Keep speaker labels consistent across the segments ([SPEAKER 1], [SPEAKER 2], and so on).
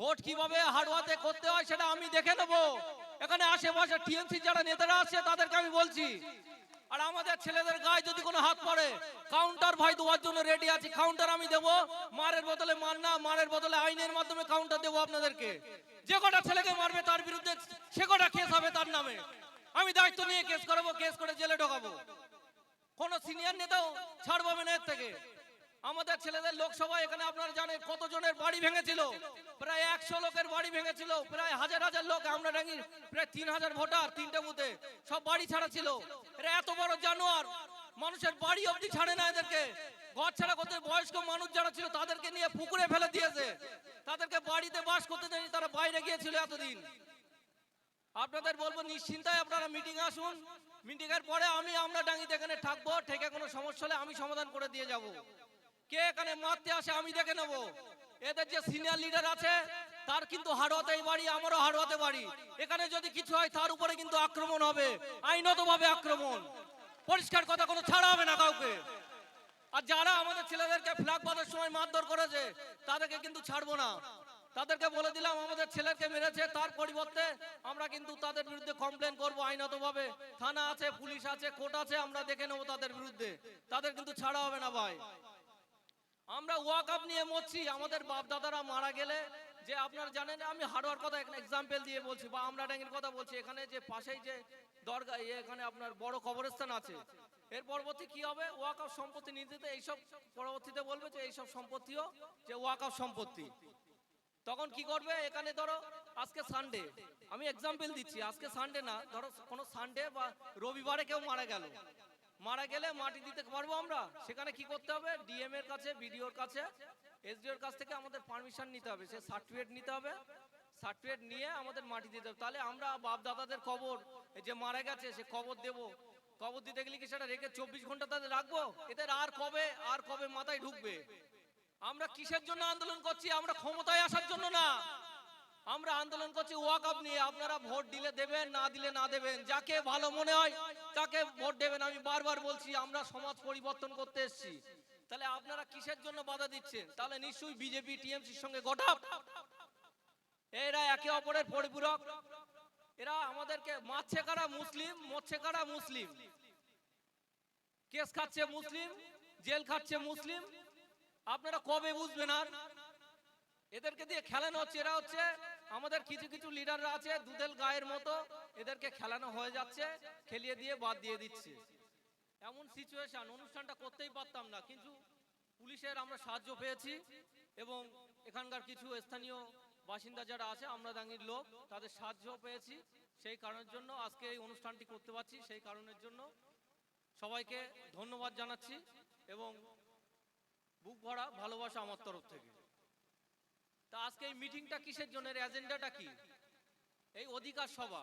[SPEAKER 1] Vote কীভাবে হাড়ুয়াতে করতে হয় সেটা আমি দেখে নেব। এখানে আশেপাশে টিএমসি যারা নেতারা আছে, তাদেরকে আমি বলছি। আর আমাদের ছেলেদের গায়ে যদি কোনো হাত পড়ে কাউন্টার ভাই দেওয়ার জন্য রেডি আছি কাউন্টার আমি দেব। মারের বদলে মার না, মারের বদলে আইনের মাধ্যমে কাউন্টার দেবো আপনাদেরকে। যে কটা ছেলেকে মারবে তার বিরুদ্ধে, সে কটা কেস হবে তার নামে। আমি দায়িত্ব নিয়ে কেস করাবো কেস করে জেলে ঢোকাবো। কোন সিনিয়র নেতাও ছাড় পাবে না এর থেকে। আমাদের ছেলেদের লোকসভা এখানে আপনারা জানেন কতজনের বাড়ি ভেঙেছিল? প্রায় একশো লোকের বাড়ি ভেঙেছিল, প্রায় হাজার হাজার লোক। আমরা ডাঙ্গি প্রায় তিন হাজার ভোটার তিনটে বুথে সব বাড়ি ছাড়া ছিল। এত বড় জানোয়ার, মানুষের বাড়ি অবধি ছাড়ে না এদেরকে। ঘর ছাড়া করতে বয়স্ক মানুষ যারা ছিল, তাদেরকে নিয়ে পুকুরে ফেলে দিয়েছে। তাদেরকে বাড়িতে বাস করতে দেয়নি, তারা বাইরে গিয়েছিল এতদিন। আপনাদের বলব নিশ্চিন্তায় আপনারা মিটিং আসুন। মিটিং এর পরে আমি আমরা ডাঙ্গিতে এখানে থাকব থেকে কোনো সমস্যা হলে আমি সমাধান করে দিয়ে যাব। কে এখানে মারতে আসে আমি দেখে নেব। এদের যে সিনিয়র লিডার আছে, তার কিন্তু হাড়োয়াতেই বাড়ি, আমারও হাড়োয়াতে বাড়ি। এখানে যদি কিছু হয়, তার উপরে কিন্তু আক্রমণ হবে। আইনতভাবে আক্রমণ। পরিষ্কার কথা, কোনো ছাড়া হবে না কাউকে। আর যারা আমাদের ছেলেদেরকে ফ্ল্যাগ বাঁধার সময় মারধর করেছে, তাদেরকে কিন্তু ছাড়বো না। তাদেরকে বলে দিলাম, আমাদের ছেলেকে মেরেছে, তার পরিবর্তে আমরা কিন্তু তাদের বিরুদ্ধে কমপ্লেন করব আইনতভাবে। থানা আছে, পুলিশ আছে কোর্ট আছে, আমরা দেখে নেব তাদের বিরুদ্ধে। তাদের কিন্তু ছাড়া হবে না ভাই। আমরা ওয়াক আপ নিয়ে মরছি, আমাদের বাপ দাদারা মারা গেলে, যে আপনারা জানেন, আমি হার্ডওয়ার কথা এখানে এক্সাম্পল দিয়ে বলছি, বা আমরা ড্যাঙ্গের কথা বলছি, এখানে যে পাশেই যে দরগা এখানে আপনার বড় কবরস্থান আছে, এর পরবর্তী কি হবে? ওয়াক আপ সম্পত্তি নিতে এইসব পরবর্তীতে বলবে যে এইসব সম্পত্তিও যে ওয়াক আপ সম্পত্তি। তখন কি করবে? এখানে ধরো, আজকে সানডে আমি এক্সাম্পল দিচ্ছি, আজকে সানডে না, ধরো কোনো সানডে বা রবিবারে কেউ মারা গেল। মারা গেলে মাটি দিতে পারব আমরা? সেখানে কি করতে হবে? ডিএম এর কাছে বিডিওর কাছে এসডিওর কাছ থেকে আমাদের পারমিশন নিতে হবে। সে সার্টিফিকেট নিতে হবে। সার্টিফিকেট নিয়ে আমাদের মাটি দিতে হবে। তাহলে আমরা বাপ দাদাদের এই যে মারা গেছে, সে খবর দেব। খবর দিতে গেলে কি সেটা রেখে চব্বিশ ঘণ্টা তাদের রাখব? এদের আর কবে আর কবে মাথায় ঢুকবে? আমরা কিসের জন্য আন্দোলন করছি? আমরা ক্ষমতায় আসার জন্য না। আমরা আন্দোলন করছি ওয়াক আপ নিয়ে। আপনারা ভোট দিলে দেবেন, না দিলে না দেবেন। যাকে ভালো মনে হয়, তাকে ভোট দেবেন। আমি বারবার বলছি, আমরা সমাজ পরিবর্তন করতে এসেছি। তাহলে আপনারা কিসের জন্য বাধা দিচ্ছেন? তাহলে নিশ্চয়ই বিজেপি, টিএমসির সঙ্গে গঠাপ এরা একে অপরের পরিপূরক। এরা আমাদেরকে মারছে কারা? মুসলিম, মরছে কারা? মুসলিম। কেস খাচ্ছে মুসলিম, জেল খাচ্ছে মুসলিম। আপনারা কবে বুঝবেন আর? এদেরকে দিয়ে খেলানো হচ্ছে, এরা হচ্ছে আমাদের কিছু কিছু লিডাররা আছে, দুধেল গায়ের মতো, এদেরকে খেলানো হয়ে যাচ্ছে, খেলিয়ে দিয়ে বাদ দিয়ে দিচ্ছে। এমন সিচুয়েশন অনুষ্ঠানটা করতেই পারতাম না, কিন্তু পুলিশের আমরা সাহায্য পেয়েছি এবং এখানকার কিছু স্থানীয় বাসিন্দা যারা আছে, আমরা দাঙ্গির লোক, তাদের সাহায্য পেয়েছি। সেই কারণের জন্য আজকে এই অনুষ্ঠানটি করতে পারছি, সেই কারণের জন্য সবাইকে ধন্যবাদ জানাচ্ছি এবং বুক ভরা ভালোবাসা আমার তরফ থেকে। তা আজকে এই মিটিংটা কিসের জন্য? এজেন্ডাটা কি? এই অধিকার সভা।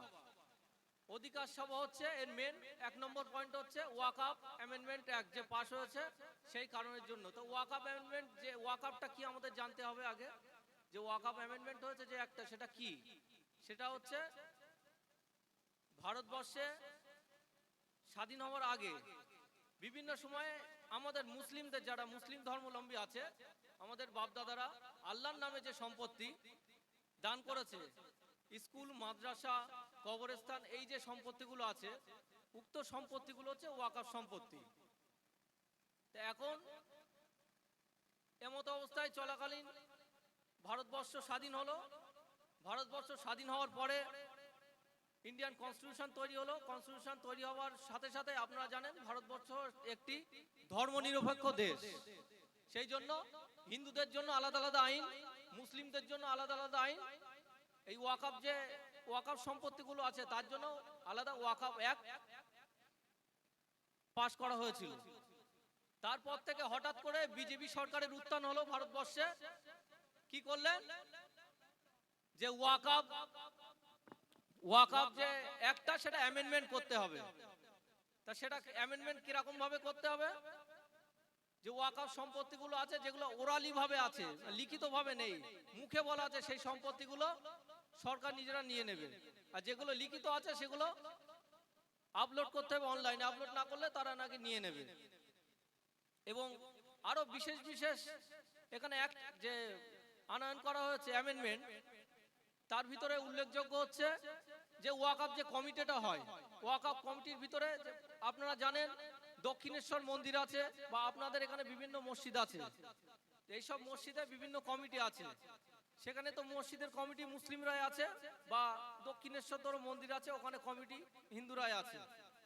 [SPEAKER 1] অধিকার সভা হচ্ছে এর মেন এক নম্বর পয়েন্ট হচ্ছে ওয়াক আপ অ্যামেন্ডমেন্ট অ্যাক্ট যে পাশ হয়েছে সেই কারণের জন্য। তো ওয়াক আপ অ্যামেন্ডমেন্ট যে ওয়াক আপটা কি আমাদের জানতে হবে আগে? যে ওয়াক আপ অ্যামেন্ডমেন্ট হয়েছে যে একটা, সেটা কি? সেটা হচ্ছে ভারতবর্ষে স্বাধীন হওয়ার আগে বিভিন্ন সময়ে আমাদের মুসলিমদের, যারা মুসলিম ধর্মলম্বী আছে আমাদের বাপদাদারা আল্লাহর নামে যে সম্পত্তি দান করেছে, স্কুল, মাদ্রাসা, কবরস্থান, এই যে সম্পত্তিগুলো আছে, উক্ত সম্পত্তিগুলো হচ্ছে ওয়াকাফ সম্পত্তি। তো এখন এমত অবস্থায় চলাকালীন ভারতবর্ষ স্বাধীন হলো। ভারতবর্ষ স্বাধীন হওয়ার পরে ইন্ডিয়ান কনস্টিটিউশন তৈরি হলো। কনস্টিটিউশন তৈরি হওয়ার সাথে সাথে আপনারা জানেন, ভারতবর্ষ একটি ধর্মনিরপেক্ষ দেশ। সেই জন্য হিন্দুদের জন্য আলাদা আলাদা আইন, মুসলিমদের জন্য আলাদা আলাদা আইন। এই ওয়াকাপ যে ওয়াকাপ সম্পত্তিগুলো আছে, তার জন্য আলাদা ওয়াকাপ এক পাশ করা হয়েছিল। তারপর থেকে হঠাৎ করে বিজেপি সরকারের উত্থান হলো ভারতবর্ষে। কি করলেন? যে ওয়াকাপ ওয়াকআপ যে একটা সেটা অ্যামেন্ডমেন্ট করতে হবে। তা সেটা অ্যামেন্ডমেন্ট কীরকম ভাবে করতে হবে? যে ওয়াকআপ সম্পত্তিগুলো আছে, যেগুলো ওরালি ভাবে আছে লিখিত ভাবে নেই, মুখে বলা আছে সেই সম্পত্তিগুলো সরকার নিজেরা নিয়ে নেবে। আর যেগুলো লিখিত আছে, সেগুলো আপলোড করতে হবে অনলাইনে, আপলোড না করলে তারা নাকি নিয়ে নেবে। এবং আরও বিশেষ বিশেষ এখানে এক যে আনয়ন করা হয়েছে অ্যামেন্ডমেন্ট তার ভিতরে উল্লেখযোগ্য হচ্ছে যে ওয়াকআপ যে কমিটিটা হয় ওয়াকআপ কমিটির ভিতরে আপনারা জানেন দক্ষিণেশ্বর মন্দির আছে বা আপনাদের এখানে বিভিন্ন মসজিদ আছে। এইসব মসজিদে বিভিন্ন কমিটি আছে। সেখানে তো মসজিদের কমিটি মুসলিমরাই আছে বা দক্ষিণেশ্বর ধরো মন্দির আছে, ওখানে কমিটি হিন্দুরাই আছে।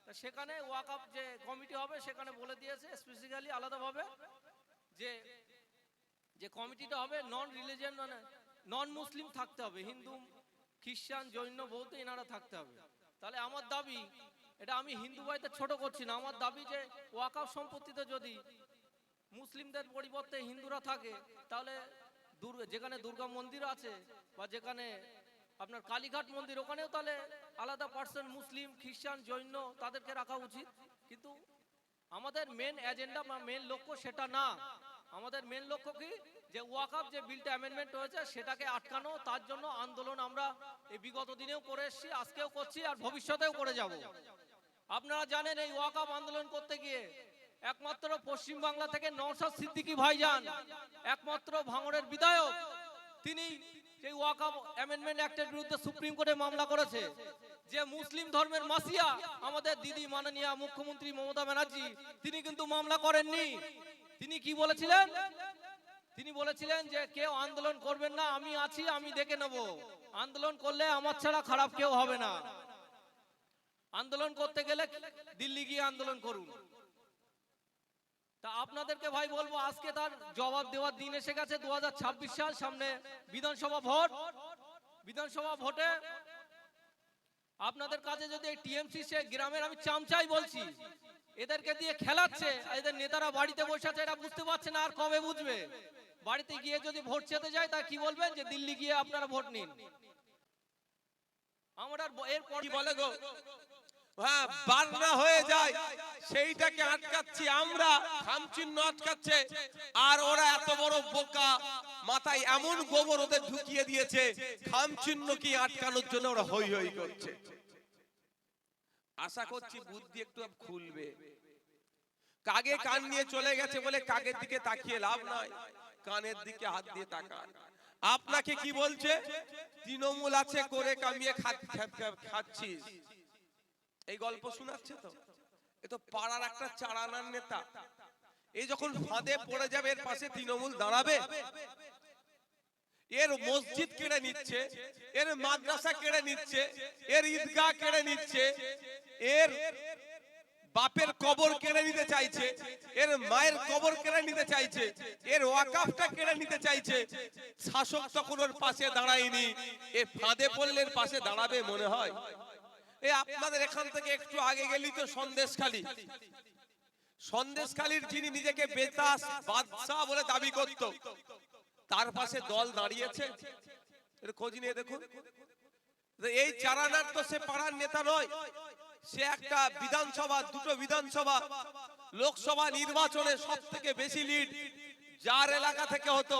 [SPEAKER 1] তা সেখানে ওয়াকআপ যে কমিটি হবে, সেখানে বলে দিয়েছে স্পেসিক্যালি আলাদাভাবে যে যে কমিটিটা হবে নন রিলিজিয়ান মানে নন মুসলিম থাকতে হবে। হিন্দু, খ্রিস্টান, জৈন, বৌদ্ধ এনারা থাকতে হবে। তাহলে আমার দাবি এটা আমি হিন্দু ভাইতে ছোট করছি না। আমার দাবি যে ওয়াকাফ সম্পত্তিতে যদি মুসলিমদের পরিবর্তে হিন্দুরা থাকে, তাহলে যেখানে দুর্গা মন্দির আছে বা যেখানে আপনার কালীঘাট মন্দির, ওখানেও তাহলে আলাদা পার্সেন্ট মুসলিম, খ্রিস্টান, জৈন তাদেরকে রাখা উচিত। কিন্তু আমাদের মেন এজেন্ডা বা মেন লক্ষ্য সেটা না। আমাদের মেন লক্ষ্য কি? যে ওয়াকাফ যে বিলটা অ্যামেন্ডমেন্ট হয়েছে, সেটাকে আটকানো, তার জন্য আন্দোলন আমরা এই বিগত দিনেও করে এসেছি, আজকেও করছি, আর ভবিষ্যতেও করে যাব। আপনারা জানেন এই ওয়াকাফ আন্দোলন করতে গিয়ে একমাত্র পশ্চিম বাংলা থেকে নওশাদ সিদ্দিকী ভাইজান, একমাত্র ভাঙড়ের বিধায়ক, তিনি সেই ওয়াকাফ অ্যামেন্ডমেন্ট অ্যাক্টের বিরুদ্ধে সুপ্রিম কোর্টে মামলা করেছে। যে মুসলিম ধর্মের মাসিয়া আমাদের দিদি মাননীয় মুখ্যমন্ত্রী মমতা ব্যানার্জি, তিনি কিন্তু মামলা করেননি। তিনি কি বলেছিলেন? তিনি বলেছিলেন যে কেউ আন্দোলন করবেন না, আমি আছি, আমি দেখে নেব। আন্দোলন করলে আমার ছাড়া খারাপ কেউ হবে না। আন্দোলন করতে গেলে দিল্লি গিয়ে আন্দোলন করুন। তা আপনাদেরকে ভাই বলব, আজকে তার জবাব দেওয়ার দিন এসে গেছে দুহাজার ছাব্বিশ সাল, সামনে বিধানসভা ভোট। বিধানসভা ভোটে আপনাদের কাছে যদি টিএমসি সে গ্রামের আমি চামচাই বলছি, এদেরকে দিয়ে খেলাচ্ছে এদের নেতারা বাড়িতে বসে আছে এটা বুঝতে পারছে না আর কবে বুঝবে। বাড়িতে গিয়ে যদি ভোট চেতে যায়, তা কি বলবেন যে দিল্লি গিয়ে আপনারা ভোট নিন? আমরা আর এরপর
[SPEAKER 2] বলে গো? হ্যাঁ বারনা হয়ে যায়। সেইটাকে আটকাচ্ছি আমরা, খামচিহ্ন আটকাচ্ছে। আর ওরা এত বড় বোকা, মাথায় এমন গোবর ওদের ঢুকিয়ে দিয়েছে, খামচিহ্ন কি আটকানোর জন্য ওরা হই হই করছে। আশা করছি বুদ্ধি একটু খুলবে। কাগে কান নিয়ে চলে গেছে বলে কাগের দিকে তাকিয়ে লাভ নাই। কানের দিকে হাত দিয়ে তাকান। আপনাকে কি বলছে? তৃণমূল আছে, করে কামিয়ে খাচ্ছিস। এই গল্প শোনাচ্ছে তো? এ তো পাড়ার একটা চারানার নেতা। এই যখন ফাঁদে পড়ে যাবে, এর পাশে তৃণমূল দাঁড়াবে। এর মসজিদ কেড়ে নিচ্ছে, এর মাদ্রাসা কেড়ে নিচ্ছে, এর ঈদগাহ কেড়ে নিচ্ছে, এর বাপের কবর কেড়ে নিতে চাইছে, এর মায়ের কবর কেড়ে নিতে চাইছে, এর ওয়াকাফটা কেড়ে নিতে চাইছে। শাসক তখন ওর পাশে দাঁড়ায়নি। এ ফাঁদে পড়লে পাশে দাঁড়াবে মনে হয়? এ আপনাদের এখান থেকে একটু আগে গেলি তো সন্দেশখালী। সন্দেশখালীর যিনি নিজেকে বেতাস, বাদশাহ বলে দাবি করত, তার পাশে দল দাঁড়িয়েছে। খোঁজ নিয়ে দেখুন। এই চারানার তো সে পাড়ার নেতা নয়, সে একটা বিধানসভা, দুটো বিধানসভা, লোকসভা নির্বাচনে সব থেকে বেশি লিড যার এলাকা থেকে হতো,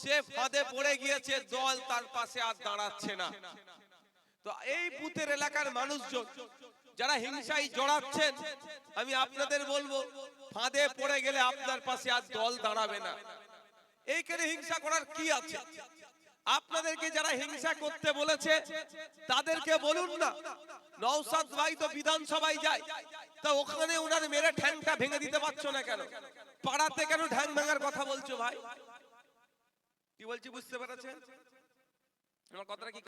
[SPEAKER 2] সে ফাঁদে পড়ে গিয়েছে, দল তার পাশে আর দাঁড়াচ্ছে না। তো এই বুথের এলাকার মানুষজন যারা হিংসায় জড়াচ্ছেন, আমি আপনাদের বলব, ফাঁদে পড়ে গেলে আপনার পাশে আর দল দাঁড়াবে না। এইখানে হিংসা করার কি আছে? আপনাদেরকে যারা হিংসা করতে বলেছে, তাদেরকে বলুন না নওসাদ ভাই তো বিধানসভায় যায়, তা ওখানে ওনার মেরে ঠ্যাংটা ভেঙে দিতে পারছ না কেন? পাড়াতে কেন ঠ্যাং ভাঙার কথা বলছো ভাই? কি বলছি, বুঝতে পেরেছেন? আমার কথাটা কি